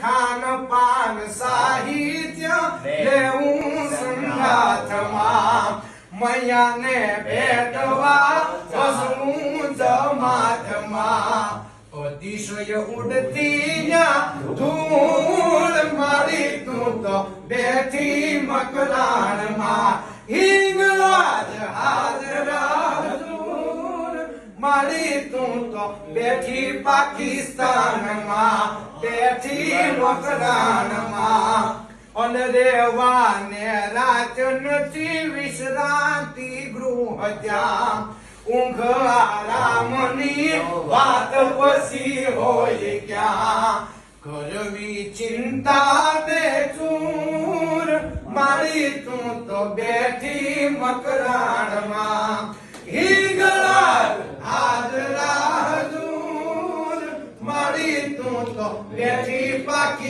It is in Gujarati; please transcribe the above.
ખાન પાન સાહિત્ય લેવું સંગાથમાં મૈયાને ભેટવા વસવું જમાથમાં. અતિશય ઉડતી ધૂળ મારી તું તો બેઠી મકરાણમાં. મારી તું તો બેઠી પાકિસ્તાનમાં, બેઠી મકરાણમાં અને રેવાને રાત વિશ્રાંતિ ગૃહ ત્યાં. ઊંઘ આરામની વાત પછી હોય ક્યાં? કરવી ચિંતા દે ચૂર મારી તું તો બેઠી મકરાણમાં હાજરા હજૂર મારી તું તો બેઠી પાકી